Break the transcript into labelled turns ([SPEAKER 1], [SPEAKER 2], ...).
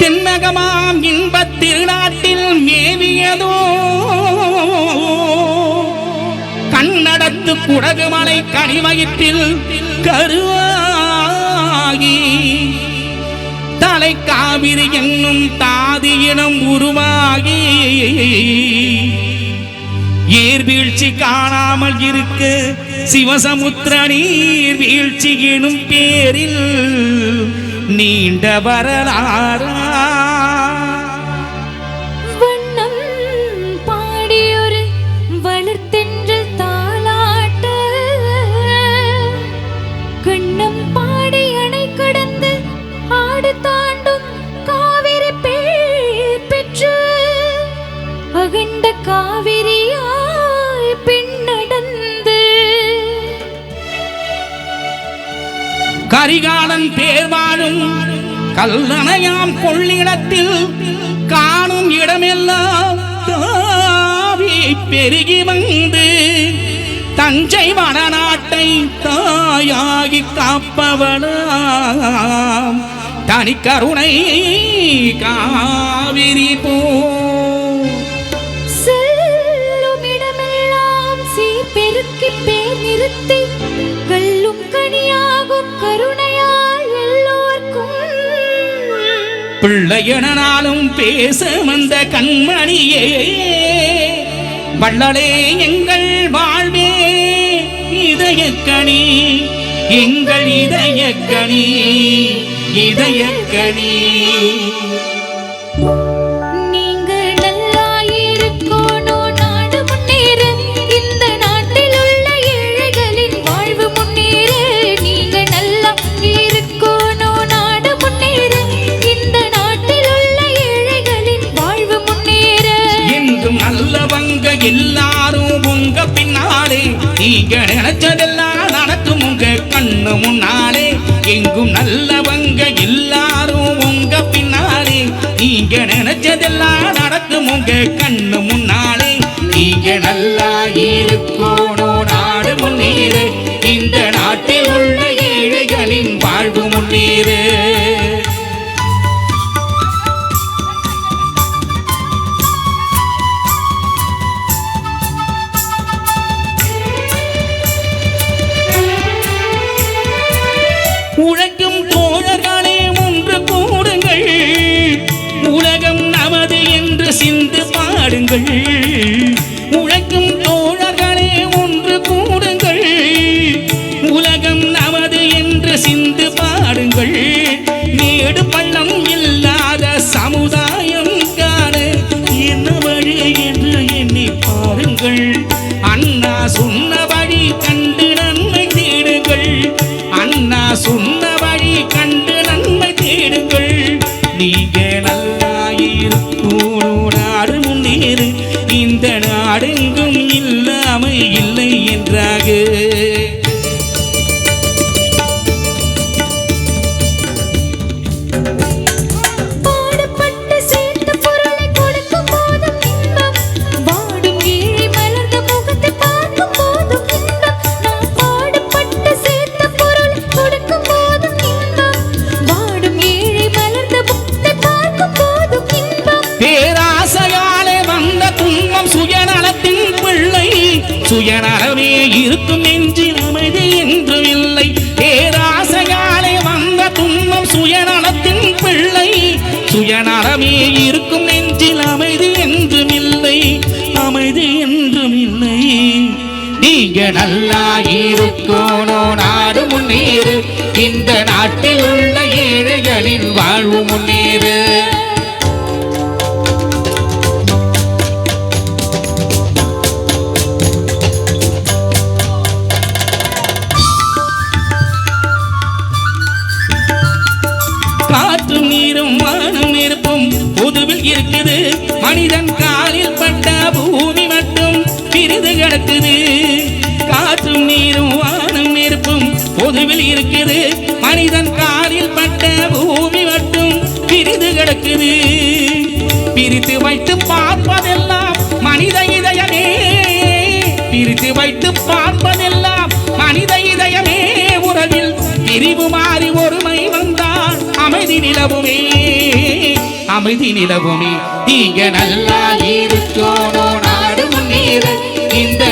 [SPEAKER 1] தென்னகமாம் இன்பத் திருநாட்டில் மேவியதோ? கண்ணடத்து குடகுமலை கனிமயிற்றில் கருவாகி தலை காவிரி என்னும் தாதியிடம் உருவாகி ஏர் வீழ்ச்சி காணாமல் இருக்க சிவசமுத்திர நீர் வீழ்ச்சி எனும் பேரில் நீண்ட வரலாறா.
[SPEAKER 2] வண்ணம் பாடியொரு வளர்த்தென்றல் தாளாட்ட. கண்ணம் பாடி அணை கடந்து ஆடு தாண்டும் காவிரி பேர் பெற்று. அகண்ட காவிரியாய் பின் நடந்து
[SPEAKER 1] கரிகாலன் வாழும் கல்லணையாம் கொள்ளிடத்தில் காணும் இடமெல்லாம் தாவி பெருகி வந்து தஞ்சை வடநாட்டை தாயாகி காப்பவனாம் தனி கருணை காவிரி போ.
[SPEAKER 2] பெருக்கி பேர் நிறுத்தி கல்லும் கனியாகும் கருணை
[SPEAKER 1] பிள்ளையனாலும் பேச வந்த கண்மணியே. வள்ளலே எங்கள் வாழ்வே இதயக்கணி எங்கள் இதயக்கணி இதயக்கணி. என்றும் எல்லாரும் உங்க பின்னாலே. நீங்க நினைச்சதெல்லாம் நடக்கும் உங்க கண்ணு முன்னாலே. எங்கும் நல்லவங்க எல்லாரும் உங்க பின்னாலே. நீங்க நினைச்சதெல்லாம் நடக்கும் உங்க கண்ணு முன்னாலே. நீங்க நல்லா இருக்கணும் நாடு முன்னேற. இந்த நாட்டில் உள்ள ஏழைகளின் வாழ்வு முன்னேற. சிந்து பாடுங்கள்.
[SPEAKER 2] முகத்தை பார்க்கும் போதும் இன்பம்.
[SPEAKER 1] பேராசையாலே வந்த துன்பம் பிள்ளை சுயனாகவே இருக்கும் நெஞ்சில் அமைதி என்றும் இல்லை. பேராசையாலே வந்த துன்பம் சுயநலத்தின் பிள்ளை. சுயநலமே இருக்கும் நெஞ்சில் அமைதி என்றும் இல்லை. அமைதி என்றும் இல்லை. நீங்க நல்லா இருக்கணும் நாடு முன்னேறு. இந்த நாட்டில் உள்ள ஏழைகளின் வாழ்வு முன்னேறு. இருக்குது. மனிதன் காலில் பட்ட பூமி மட்டும் பிரிது கிடக்குது. காற்றும் நீரும் வானும் நெருப்பும் பொதுவில் இருக்குது. மனிதன் காலில் பட்ட பூமி மட்டும் பிரிது கிடக்குது. பிரித்து வைத்து பார்ப்பதெல்லாம் மனித இதயமே. பிரித்து வைத்து பார்ப்பதெல்லாம் மனித இதயமே. உறவில் பிரிவு மாறி ஒருமை வந்தால் அமைதி நிலவுமே. அமைதி நிலவுமே. இங்க நல்லா இருக்கணும் நாடு முன்னேற. இந்த